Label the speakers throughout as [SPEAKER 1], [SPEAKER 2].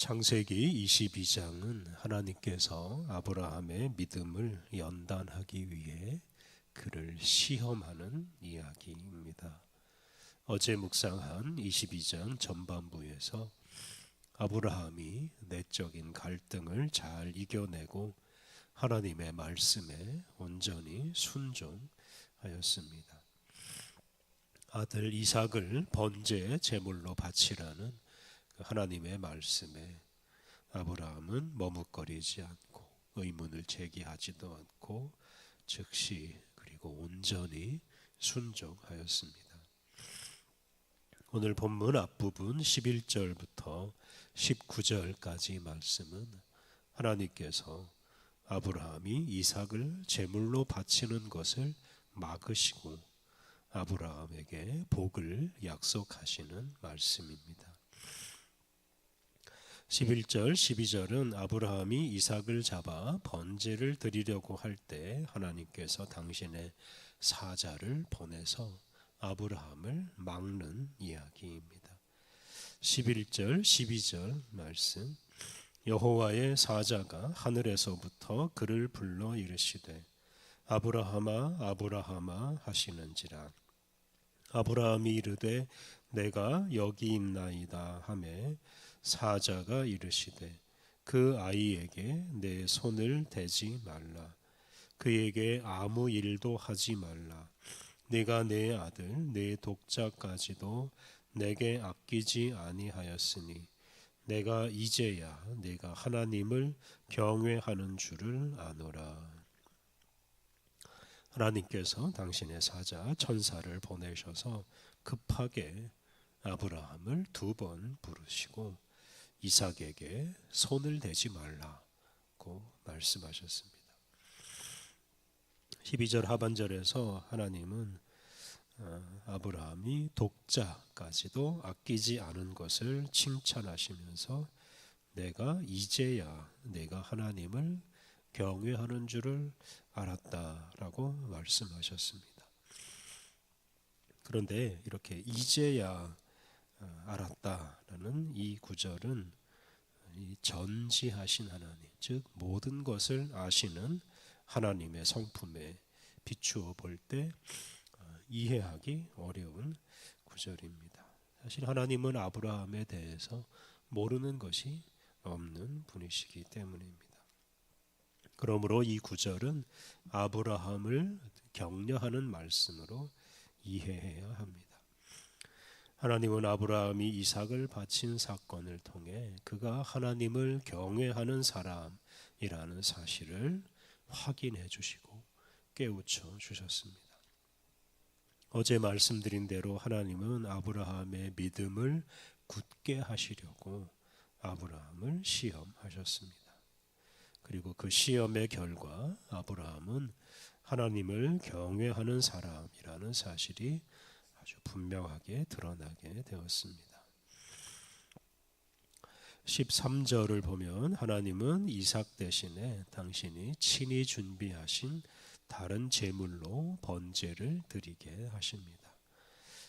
[SPEAKER 1] 창세기 22장은 하나님께서 아브라함의 믿음을 연단하기 위해 그를 시험하는 이야기입니다. 어제 묵상한 22장 전반부에서 아브라함이 내적인 갈등을 잘 이겨내고 하나님의 말씀에 온전히 순종하였습니다. 아들 이삭을 번제 제물로 바치라는 하나님의 말씀에 아브라함은 머뭇거리지 않고 의문을 제기하지도 않고 즉시 그리고 온전히 순종하였습니다. 오늘 본문 앞부분 11절부터 19절까지 말씀은 하나님께서 아브라함이 이삭을 제물로 바치는 것을 막으시고 아브라함에게 복을 약속하시는 말씀입니다. 11절, 12절은 아브라함이 이삭을 잡아 번제를 드리려고 할 때 하나님께서 당신의 사자를 보내서 아브라함을 막는 이야기입니다. 11절, 12절 말씀 여호와의 사자가 하늘에서부터 그를 불러 이르시되 아브라함아 아브라함아 하시는지라 아브라함이 이르되 내가 여기 있나이다 하매 사자가 이르시되 그 아이에게 내 손을 대지 말라. 그에게 아무 일도 하지 말라. 내가 내 아들 내 독자까지도 내게 아끼지 아니하였으니 내가 이제야 내가 하나님을 경외하는 줄을 아노라. 하나님께서 당신의 사자 천사를 보내셔서 급하게 아브라함을 두 번 부르시고 이삭에게 손을 대지 말라고 말씀하셨습니다. 12절 하반절에서 하나님은 어, 아브라함이 독자까지도 아끼지 않은 것을 칭찬하시면서 내가 이제야 내가 하나님을 경외하는 줄을 알았다라고 말씀하셨습니다. 그런데 이렇게 이제야 어, 알았다라는 이 구절은 전지하신 하나님, 즉 모든 것을 아시는 하나님의 성품에 비추어 볼때 어, 이해하기 어려운 구절입니다. 사실 하나님은 아브라함에 대해서 모르는 것이 없는 분이시기 때문입니다. 그러므로 이 구절은 아브라함을 격려하는 말씀으로 이해해야 합니다. 하나님은 아브라함이 이삭을 바친 사건을 통해 그가 하나님을 경외하는 사람이라는 사실을 확인해 주시고 깨우쳐 주셨습니다. 어제 말씀드린 대로 하나님은 아브라함의 믿음을 굳게 하시려고 아브라함을 시험하셨습니다. 그리고 그 시험의 결과 아브라함은 하나님을 경외하는 사람이라는 사실이 아주 분명하게 드러나게 되었습니다. 13절을 보면 하나님은 이삭 대신에 당신이 친히 준비하신 다른 제물로 번제를 드리게 하십니다.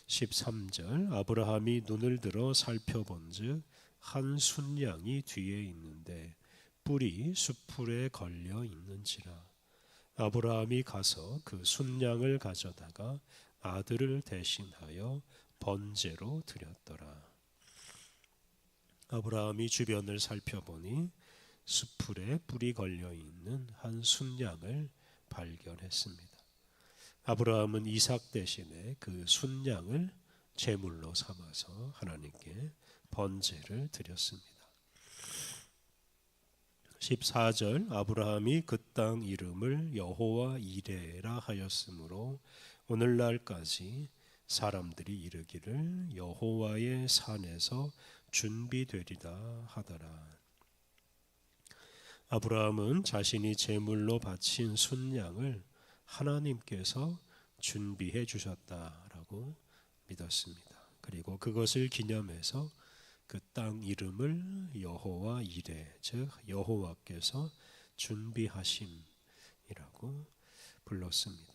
[SPEAKER 1] 13절 아브라함이 눈을 들어 살펴본즉 한 순양이 뒤에 있는데 뿔이 수풀에 걸려 있는지라 아브라함이 가서 그 순양을 가져다가 아들을 대신하여 번제로 드렸더라. 아브라함이 주변을 살펴보니 수풀에 뿔이 걸려 있는 한 순양을 발견했습니다. 아브라함은 이삭 대신에 그 순양을 제물로 삼아서 하나님께 번제를 드렸습니다. 14절 아브라함이 그 땅 이름을 여호와 이레라 하였으므로 오늘날까지 사람들이 이르기를 여호와의 산에서 준비되리라 하더라. 아브라함은 자신이 제물로 바친 순양을 하나님께서 준비해 주셨다라고 믿었습니다. 그리고 그것을 기념해서 그 땅 이름을 여호와 이레 즉 여호와께서 준비하심이라고 불렀습니다.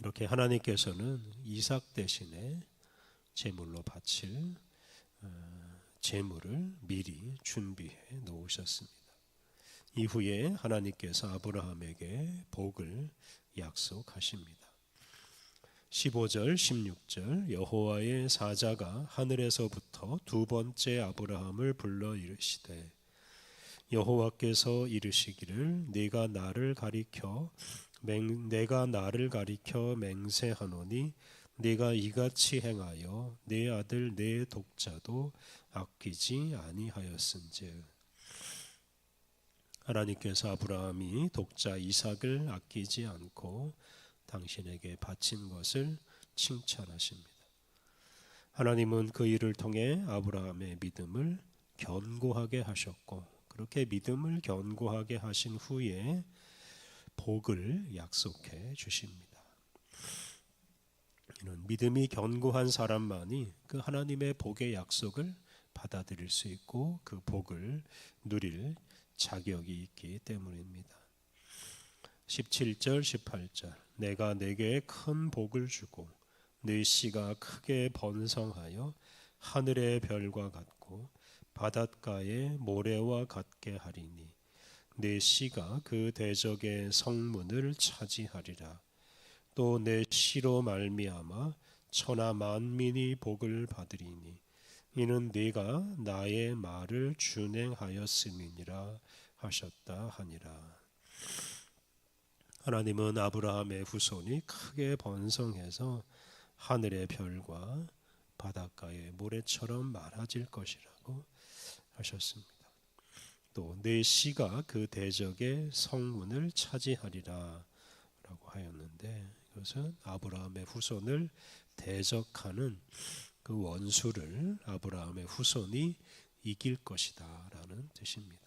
[SPEAKER 1] 이렇게 하나님께서는 이삭 대신에 제물로 바칠 재물을 미리 준비해 놓으셨습니다. 이후에 하나님께서 아브라함에게 복을 약속하십니다. 15절 16절 여호와의 사자가 하늘에서부터 두 번째 아브라함을 불러 이르시되 여호와께서 이르시기를 네가 나를 가리켜 맹, 내가 나를 가리켜 맹세하노니 네가 이같이 행하여 내 아들 내 독자도 아끼지 아니하였은즉 하나님께서 아브라함이 독자 이삭을 아끼지 않고 당신에게 바친 것을 칭찬하십니다. 하나님은 그 일을 통해 아브라함의 믿음을 견고하게 하셨고 그렇게 믿음을 견고하게 하신 후에 복을 약속해 주십니다. 이는 믿음이 견고한 사람만이 그 하나님의 복의 약속을 받아들일 수 있고 그 복을 누릴 자격이 있기 때문입니다. 17절 18절 내가 내게 큰 복을 주고 네 씨가 크게 번성하여 하늘의 별과 같고 바닷가의 모래와 같게 하리니 내 씨가 그 대적의 성문을 차지하리라 또 내 씨로 말미암아 천하 만민이 복을 받으리니 이는 네가 나의 말을 준행하였음이니라 하셨다 하니라. 하나님은 아브라함의 후손이 크게 번성해서 하늘의 별과 바닷가의 모래처럼 많아질 것이라고 하셨습니다. 또내 씨가 그 대적의 성문을 차지하리라라고 하였는데 이것은 아브라함의 후손을 대적하는 그 원수를 아브라함의 후손이 이길 것이다라는 뜻입니다.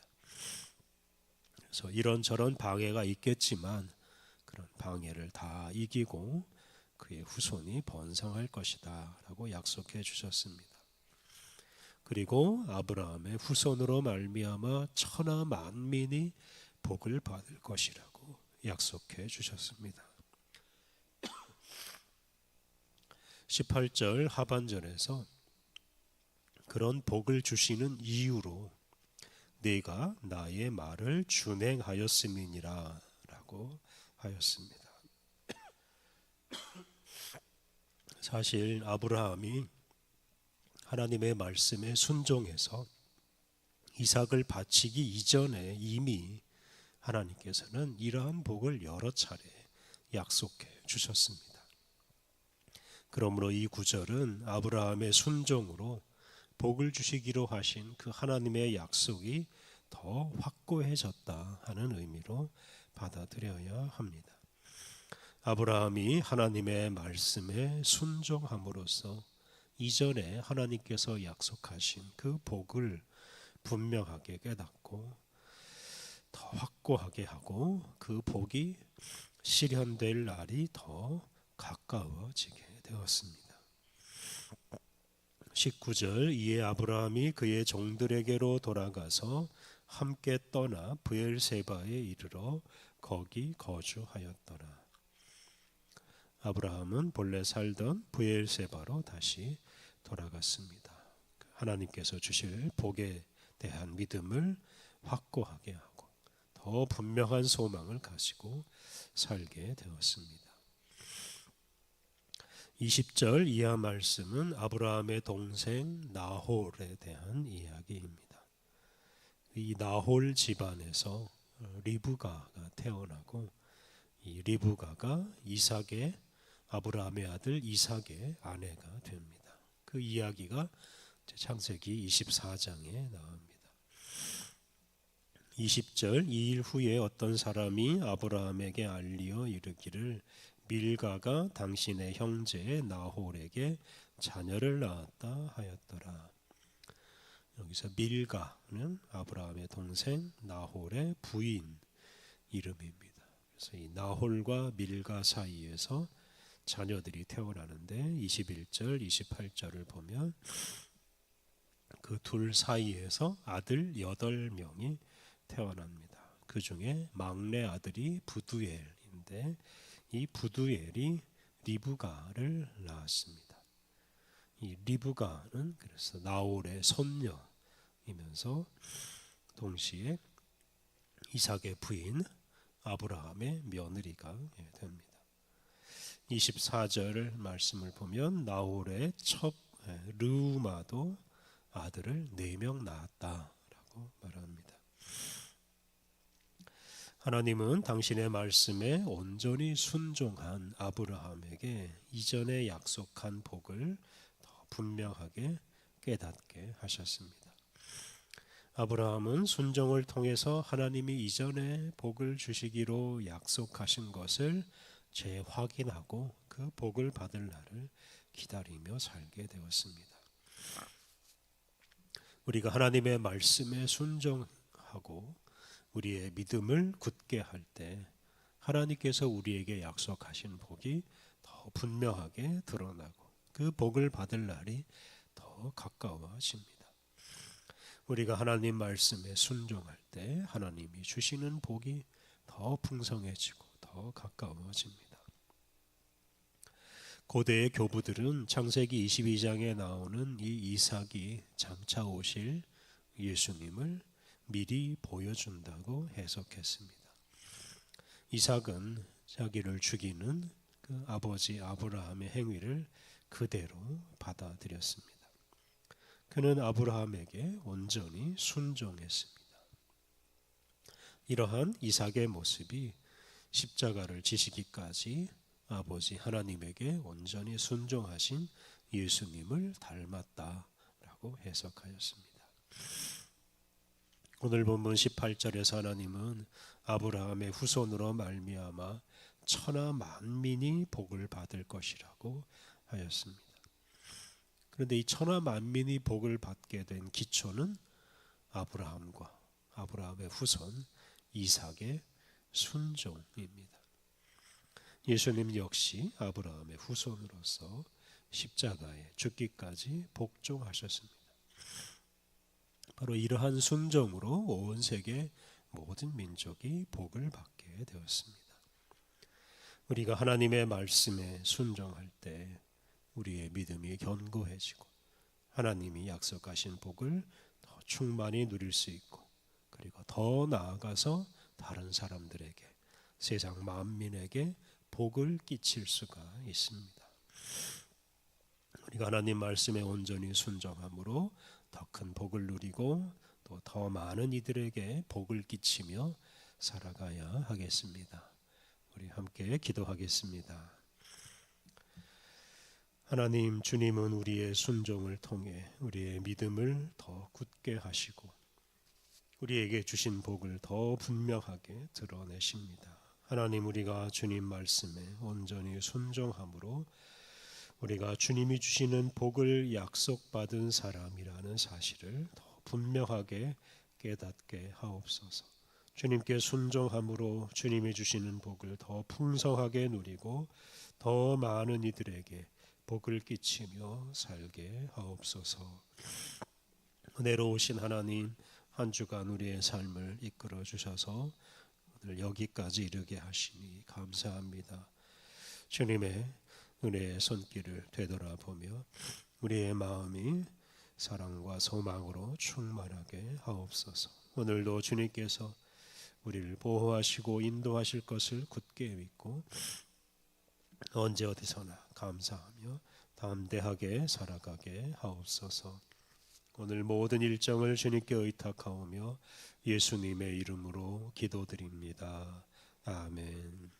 [SPEAKER 1] 그래서 이런저런 방해가 있겠지만 그런 방해를 다 이기고 그의 후손이 번성할 것이다라고 약속해 주셨습니다. 그리고 아브라함의 후손으로 말미암아 천하 만민이 복을 받을 것이라고 약속해 주셨습니다. 18절 하반절에서 그런 복을 주시는 이유로 내가 나의 말을 준행하였음이니라라고 하였습니다. 사실 아브라함이 하나님의 말씀에 순종해서 이삭을 바치기 이전에 이미 하나님께서는 이러한 복을 여러 차례 약속해 주셨습니다. 그러므로 이 구절은 아브라함의 순종으로 복을 주시기로 하신 그 하나님의 약속이 더 확고해졌다 하는 의미로 받아들여야 합니다. 아브라함이 하나님의 말씀에 순종함으로써 이전에 하나님께서 약속하신 그 복을 분명하게 깨닫고 더 확고하게 하고 그 복이 실현될 날이 더 가까워지게 되었습니다. 19절 이에 아브라함이 그의 종들에게로 돌아가서 함께 떠나 브엘세바에 이르러 거기 거주하였더라. 아브라함은 본래 살던 브엘세바로 다시 돌아갔습니다. 하나님께서 주실 복에 대한 믿음을 확고하게 하고 더 분명한 소망을 가지고 살게 되었습니다. 20절 이하 말씀은 아브라함의 동생 나홀에 대한 이야기입니다. 이 나홀 집안에서 리브가가 태어나고 이 리브가가 이삭의 아브라함의 아들 이삭의 아내가 됩니다. 그 이야기가 창세기 24장에 나옵니다. 20절 이 일 후에 어떤 사람이 아브라함에게 알리어 이르기를 밀가가 당신의 형제 나홀에게 자녀를 낳았다 하였더라. 여기서 밀가는 아브라함의 동생 나홀의 부인 이름입니다. 그래서 이 나홀과 밀가 사이에서 자녀들이 태어나는데 21절, 28절을 보면 그 둘 사이에서 아들 8명이 태어납니다. 그 중에 막내 아들이 부두엘인데 이 부두엘이 리브가를 낳았습니다. 이 리브가는 그래서 나홀의 손녀 이면서 동시에 이삭의 부인 아브라함의 며느리가 예, 됩니다. 24절 말씀을 보면 나홀의 첩 예, 르우마도 아들을 네 명 낳았다라고 말합니다. 하나님은 당신의 말씀에 온전히 순종한 아브라함에게 이전에 약속한 복을 더 분명하게 깨닫게 하셨습니다. 아브라함은 순종을 통해서 하나님이 이전에 복을 주시기로 약속하신 것을 재확인하고 그 복을 받을 날을 기다리며 살게 되었습니다. 우리가 하나님의 말씀에 순종하고 우리의 믿음을 굳게 할 때 하나님께서 우리에게 약속하신 복이 더 분명하게 드러나고 그 복을 받을 날이 더 가까워집니다. 우리가 하나님 말씀에 순종할 때 하나님이 주시는 복이 더 풍성해지고 더 가까워집니다. 고대의 교부들은 창세기 22장에 나오는 이 이삭이 장차 오실 예수님을 미리 보여준다고 해석했습니다. 이삭은 자기를 죽이는 그 아버지 아브라함의 행위를 그대로 받아들였습니다. 그는 아브라함에게 온전히 순종했습니다. 이러한 이삭의 모습이 십자가를 지시기까지 아버지 하나님에게 온전히 순종하신 예수님을 닮았다라고 해석하였습니다. 오늘 본문 18절에서 하나님은 아브라함의 후손으로 말미암아 천하 만민이 복을 받을 것이라고 하였습니다. 그런데 이 천하 만민이 복을 받게 된 기초는 아브라함과 아브라함의 후손 이삭의 순종입니다. 예수님 역시 아브라함의 후손으로서 십자가에 죽기까지 복종하셨습니다. 바로 이러한 순종으로 온 세계 모든 민족이 복을 받게 되었습니다. 우리가 하나님의 말씀에 순종할 때 우리의 믿음이 견고해지고 하나님이 약속하신 복을 더 충만히 누릴 수 있고 그리고 더 나아가서 다른 사람들에게 세상 만민에게 복을 끼칠 수가 있습니다. 우리가 하나님 말씀에 온전히 순종함으로 더 큰 복을 누리고 또 더 많은 이들에게 복을 끼치며 살아가야 하겠습니다. 우리 함께 기도하겠습니다. 하나님 주님은 우리의 순종을 통해 우리의 믿음을 더 굳게 하시고 우리에게 주신 복을 더 분명하게 드러내십니다. 하나님 우리가 주님 말씀에 온전히 순종함으로 우리가 주님이 주시는 복을 약속받은 사람이라는 사실을 더 분명하게 깨닫게 하옵소서. 주님께 순종함으로 주님이 주시는 복을 더 풍성하게 누리고 더 많은 이들에게 복을 끼치며 살게 하옵소서. 은혜로우신 하나님 한 주간 우리의 삶을 이끌어 주셔서 오늘 여기까지 이르게 하시니 감사합니다. 주님의 은혜의 손길을 되돌아보며 우리의 마음이 사랑과 소망으로 충만하게 하옵소서. 오늘도 주님께서 우리를 보호하시고 인도하실 것을 굳게 믿고 언제 어디서나 감사하며 담대하게 살아가게 하옵소서. 오늘 모든 일정을 주님께 의탁하오며 예수님의 이름으로 기도드립니다. 아멘.